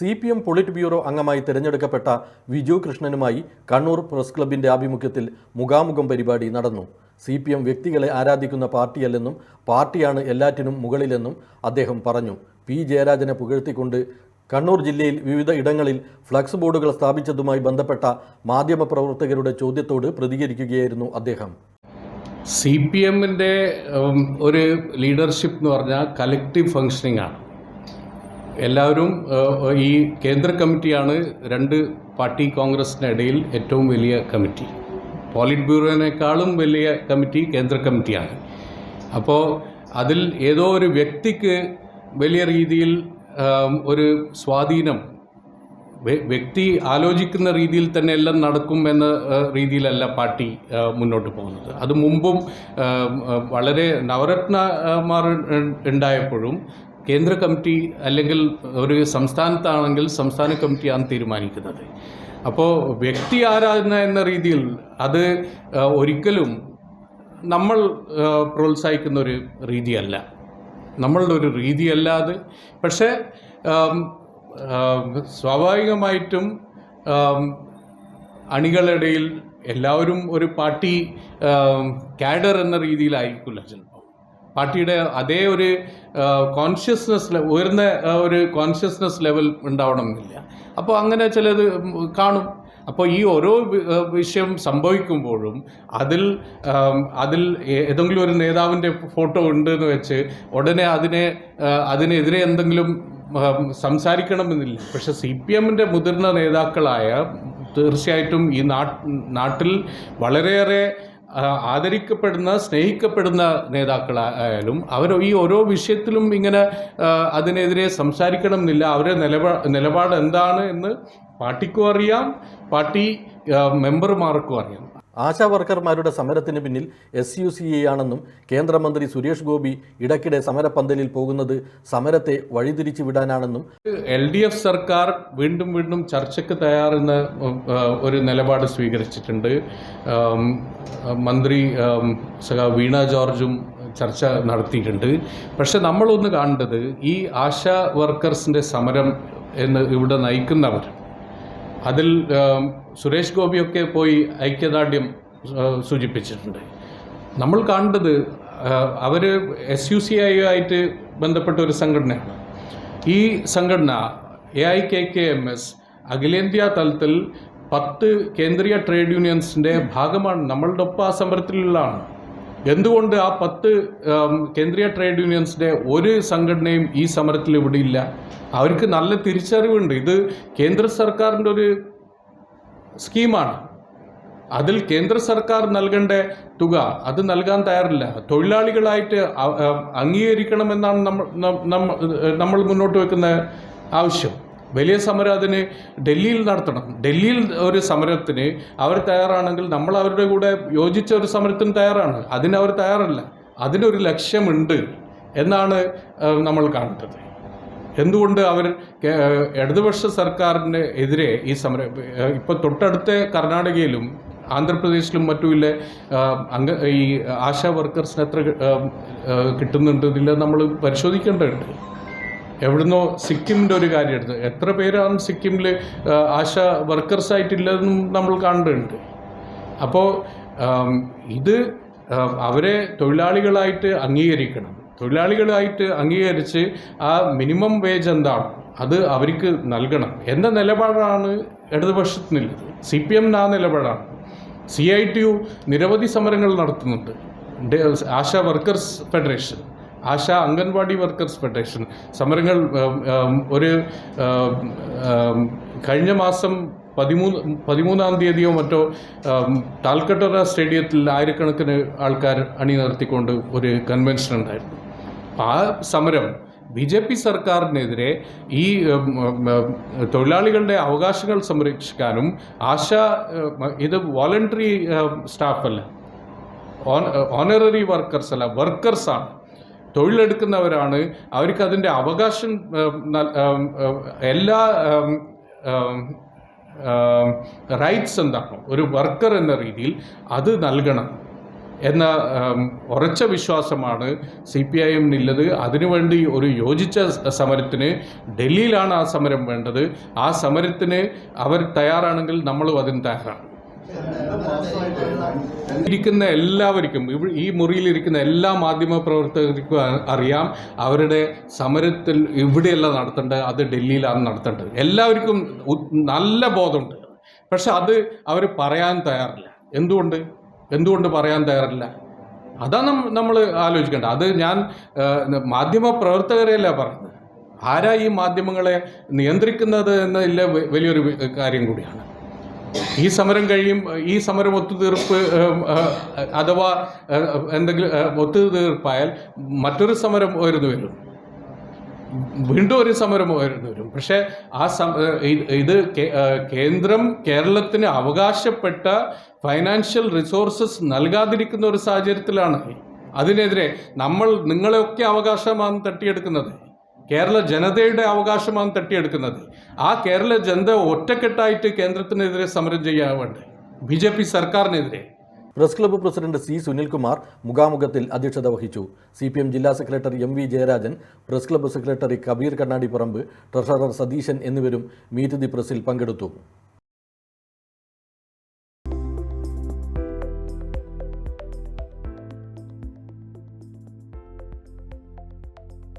C P M polit bureau അംഗമായി തിരഞ്ഞെടുക്കപ്പെട്ട Viju കൃഷ്ണനുമായി Kannur press ക്ലബിന്റെ ആഭിമുഖ്യത്തിൽ മുഖാമുഖം പരിപാടി നടന്നു. സി പി എം വ്യക്തികളെ ആരാധിക്കുന്ന പാർട്ടിയല്ലെന്നും പാർട്ടിയാണ് എല്ലാറ്റിനും മുകളിലെന്നും അദ്ദേഹം പറഞ്ഞു. പി. ജയരാജനെ പുകഴ്ത്തിക്കൊണ്ട് കണ്ണൂർ ജില്ലയിൽ വിവിധ ഇടങ്ങളിൽ ഫ്ലക്സ് ബോർഡുകൾ സ്ഥാപിച്ചതുമായി ബന്ധപ്പെട്ട മാധ്യമപ്രവർത്തകരുടെ ചോദ്യത്തോട് പ്രതികരിക്കുകയായിരുന്നു അദ്ദേഹം. സി പി എമ്മിന്റെ ഒരു ലീഡർഷിപ്പ് എന്ന് പറഞ്ഞാൽ കലക്റ്റീവ് ഫങ്ഷനിങ് ആണ്. എല്ലാവരും ഈ കേന്ദ്ര കമ്മിറ്റിയാണ് രണ്ട് പാർട്ടി കോൺഗ്രസിനിടയിൽ ഏറ്റവും വലിയ കമ്മിറ്റി. പോളിറ്റ് ബ്യൂറോനേക്കാളും വലിയ കമ്മിറ്റി കേന്ദ്ര കമ്മിറ്റിയാണ്. അപ്പോൾ അതിൽ ഏതോ ഒരു വ്യക്തിക്ക് വലിയ രീതിയിൽ ഒരു സ്വാധീനം വ്യക്തി ആലോചിക്കുന്ന രീതിയിൽ തന്നെ എല്ലാം നടക്കും എന്ന രീതിയിലല്ല പാർട്ടി മുന്നോട്ട് പോകുന്നത്. അത് മുമ്പും വളരെ നവരത്നമാർ ഉണ്ടായപ്പോഴും കേന്ദ്ര കമ്മിറ്റി അല്ലെങ്കിൽ ഒരു സംസ്ഥാനത്താണെങ്കിൽ സംസ്ഥാന കമ്മിറ്റിയാണ് തീരുമാനിക്കുന്നത്. അപ്പോൾ വ്യക്തി ആരാധന എന്ന രീതിയിൽ അത് ഒരിക്കലും നമ്മൾ പ്രോത്സാഹിക്കുന്ന ഒരു രീതിയല്ല. നമ്മളുടെ ഒരു രീതിയല്ല അത്. പക്ഷേ സ്വാഭാവികമായിട്ടും അണികളിടയിൽ എല്ലാവരും ഒരു പാർട്ടി കാഡർ എന്ന രീതിയിലായിരിക്കില്ല പാർട്ടിയുടെ അതേ ഒരു കോൺഷ്യസ്നെസ് ഉയർന്ന ഒരു കോൺഷ്യസ്നെസ് ലെവൽ ഉണ്ടാവണമെന്നില്ല. അപ്പോൾ അങ്ങനെ ചിലത് കാണും. അപ്പോൾ ഈ ഓരോ വിഷയം സംഭവിക്കുമ്പോഴും അതിൽ അതിൽ ഏതെങ്കിലും ഒരു നേതാവിന്റെ ഫോട്ടോ ഉണ്ട് എന്ന് വെച്ച് ഉടനെ അതിനെ അതിനെതിരെ എന്തെങ്കിലും സംസാരിക്കണമെന്നില്ല. പക്ഷെ സി പി എമ്മിന്റെ മുതിർന്ന നേതാക്കളായ തീർച്ചയായിട്ടും ഈ നാട്ടിൽ വളരെയേറെ ആദരിക്കപ്പെടുന്ന സ്നേഹിക്കപ്പെടുന്ന നേതാക്കളായാലും അവർ ഈ ഓരോ വിഷയത്തിലും ഇങ്ങനെ അതിനെതിരെ സംസാരിക്കണം എന്നില്ല അവരുടെ നിലപാ നിലപാട് എന്താണ് എന്ന് പാർട്ടിക്കും അറിയാം. പാർട്ടി മെമ്പർമാർക്കും അറിയാം. ആശാ വർക്കർമാരുടെ സമരത്തിന് പിന്നിൽ എസ് യു സി എ ആണെന്നും കേന്ദ്രമന്ത്രി സുരേഷ് ഗോപി ഇടയ്ക്കിടെ സമരപ്പന്തലിൽ പോകുന്നത് സമരത്തെ വഴിതിരിച്ചു വിടാനാണെന്നും എൽ ഡി എഫ് സർക്കാർ വീണ്ടും വീണ്ടും ചർച്ചയ്ക്ക് തയ്യാറെന്ന് ഒരു നിലപാട് സ്വീകരിച്ചിട്ടുണ്ട്. മന്ത്രി വീണ ജോർജും ചർച്ച നടത്തിയിട്ടുണ്ട്. പക്ഷെ നമ്മളൊന്ന് കാണേണ്ടത് ഈ ആശാ വർക്കേഴ്സിന്റെ സമരം എന്ന് ഇവിടെ നയിക്കുന്നവർ അതിൽ സുരേഷ് ഗോപിയൊക്കെ പോയി ഐക്യദാർഢ്യം സൂചിപ്പിച്ചിട്ടുണ്ട്. നമ്മൾ കാണേണ്ടത് അവർ എസ് യു സി ഐ ആയിട്ട് ബന്ധപ്പെട്ട ഒരു സംഘടനയാണ്. ഈ സംഘടന A I K K M S അഖിലേന്ത്യാ തലത്തിൽ പത്ത് കേന്ദ്രീയ ട്രേഡ് യൂണിയൻസിന്റെ ഭാഗമാണ് നമ്മളുടെ ഒപ്പം ആ സമരത്തിലുള്ളതാണ്. എന്തുകൊണ്ട് ആ പത്ത് കേന്ദ്രീയ ട്രേഡ് യൂണിയൻസിന്റെ ഒരു സംഘടനയും ഈ സമരത്തിൽ ഇവിടെ ഇല്ല? അവർക്ക് നല്ല തിരിച്ചറിവുണ്ട്. ഇത് കേന്ദ്ര സർക്കാരിന്റെ ഒരു സ്കീമാണ്. അതിൽ കേന്ദ്ര സർക്കാർ നൽകേണ്ട തുക അത് നൽകാൻ തയ്യാറില്ല. തൊഴിലാളികളായിട്ട് അംഗീകരിക്കണമെന്നാണ് നമ്മൾ നമ്മൾ മുന്നോട്ട് വെക്കുന്ന ആവശ്യം. വലിയ സമരം അതിന് ഡൽഹിയിൽ നടത്തണം. ഡൽഹിയിൽ ഒരു സമരത്തിന് അവർ തയ്യാറാണെങ്കിൽ നമ്മൾ അവരുടെ കൂടെ യോജിച്ച ഒരു സമരത്തിന് തയ്യാറാണ്. അതിന് അവർ തയ്യാറല്ല. അതിനൊരു ലക്ഷ്യമുണ്ട് എന്നാണ് നമ്മൾ കാണേണ്ടത് എന്തുകൊണ്ട് അവർ ഇടതുപക്ഷ സർക്കാരിന് എതിരെ ഈ സമരം ഇപ്പോൾ തൊട്ടടുത്ത കർണാടകയിലും ആന്ധ്രാപ്രദേശിലും മറ്റുമില്ല അംഗ ഈ ആശാ വർക്കേഴ്സിന് എത്ര കിട്ടുന്നുണ്ട് ഇതിൽ നമ്മൾ പരിശോധിക്കേണ്ടതുണ്ട്. എവിടുന്നോ സിക്കിമിന്റെ ഒരു കാര്യം എത്ര പേരാണ് സിക്കിമിൽ ആശാ വർക്കേഴ്സായിട്ടില്ലെന്നും നമ്മൾ കണ്ടിട്ടുണ്ട് അപ്പോൾ ഇത് അവരെ തൊഴിലാളികളായിട്ട് അംഗീകരിക്കണം. തൊഴിലാളികളായിട്ട് അംഗീകരിച്ച് ആ മിനിമം വേജ് എന്താണ്? അത് അവർക്ക് നൽകണം. എന്ന നിലപാടാണ് ഇടതുപക്ഷത്തിനുള്ളത്. സി പി എമ്മിന് ആ നിലപാടാണ്. സി ഐ ടി യു നിരവധി സമരങ്ങൾ നടത്തുന്നുണ്ട്. ASHA workers federation ASHA anganwadi workers federation സമരങ്ങൾ ഒരു കഴിഞ്ഞ മാസം പതിമൂന്ന് പതിമൂന്നാം തീയതിയോ മറ്റോ താൽക്കട്ടറ സ്റ്റേഡിയത്തിൽ ആയിരക്കണക്കിന് ആൾക്കാർ അണിനിർത്തിക്കൊണ്ട് ഒരു കൺവെൻഷൻ ഉണ്ടായിരുന്നു. ആ സമരം ബി ജെ പി സർക്കാരിനെതിരെ ഈ തൊഴിലാളികളുടെ അവകാശങ്ങൾ സംരക്ഷിക്കാനും ആശ ഇത് വോളണ്ടറി സ്റ്റാഫല്ല ഓണററി വർക്കേഴ്സ് അല്ല വർക്കേഴ്സാണ്. തൊഴിലെടുക്കുന്നവരാണ്. അവർക്ക് അതിന്റെ അവകാശം എല്ലാ റൈറ്റ്സ് എന്താണോ ഒരു വർക്കർ എന്ന രീതിയിൽ അത് നൽകണം എന്ന ഉറച്ച വിശ്വാസമാണ് സി പി ഐ എമ്മിനുള്ളത് അതിനുവേണ്ടി ഒരു യോജിച്ച സമരത്തിന് ഡൽഹിയിലാണ് ആ സമരം വേണ്ടത്. ആ സമരത്തിന് അവർ തയ്യാറാണെങ്കിൽ നമ്മളും അതിന് തയ്യാറാണ്. ഇരിക്കുന്ന എല്ലാവർക്കും ഈ മുറിയിലിരിക്കുന്ന എല്ലാ മാധ്യമ പ്രവർത്തകർക്കും അറിയാം അവരുടെ സമരത്തിൽ ഇവിടെയല്ല നടത്തേണ്ടത് അത് ഡൽഹിയിലാണ് നടത്തേണ്ടത്. എല്ലാവർക്കും നല്ല ബോധമുണ്ട്. പക്ഷെ അത് അവർ പറയാൻ തയ്യാറില്ല. എന്തുകൊണ്ട്? എന്തുകൊണ്ട് പറയാൻ തയ്യാറില്ല? അതാണ് നമ്മൾ ആലോചിക്കേണ്ടത് അത് ഞാൻ മാധ്യമ പ്രവർത്തകരെയല്ല പറയുന്നത്. ആരാ ഈ മാധ്യമങ്ങളെ നിയന്ത്രിക്കുന്നത് എന്നതിലെ വലിയൊരു കാര്യം കൂടിയാണ്. ഈ സമരം കഴിയും ഈ സമരം ഒത്തുതീർപ്പ് അഥവാ എന്തെങ്കിലും ഒത്തുതീർപ്പായാൽ മറ്റൊരു സമരം ഉയർന്നു വരും. വീണ്ടും ഒരു സമരം ഉയർന്നു വരും. പക്ഷേ ആ സമ ഇത് കേന്ദ്രം കേരളത്തിന് അവകാശപ്പെട്ട ഫൈനാൻഷ്യൽ റിസോഴ്സസ് നൽകാതിരിക്കുന്ന ഒരു സാഹചര്യത്തിലാണ് അതിനെതിരെ നമ്മൾ നിങ്ങളെയൊക്കെ അവകാശമാണ് തട്ടിയെടുക്കുന്നത്. കേരള ജനതയുടെ അവകാശമാണ് തട്ടിയെടുക്കുന്നത്. ആ കേരള ജനത ഒറ്റക്കെട്ടായിട്ട് കേന്ദ്രത്തിനെതിരെ സമരം ചെയ്യാൻ വേണ്ടേ ബി ജെ പി സർക്കാരിനെതിരെ. Press club president C Sunilkumar മുഖാമുഖത്തിൽ അധ്യക്ഷത വഹിച്ചു. സി പി എം ജില്ലാ secretary M V Jayarajan press club secretary Kabeer Kannadiparamba treasurer Satheesan എന്നിവരും മീറ്റ് ദി പ്രസിൽ പങ്കെടുത്തു.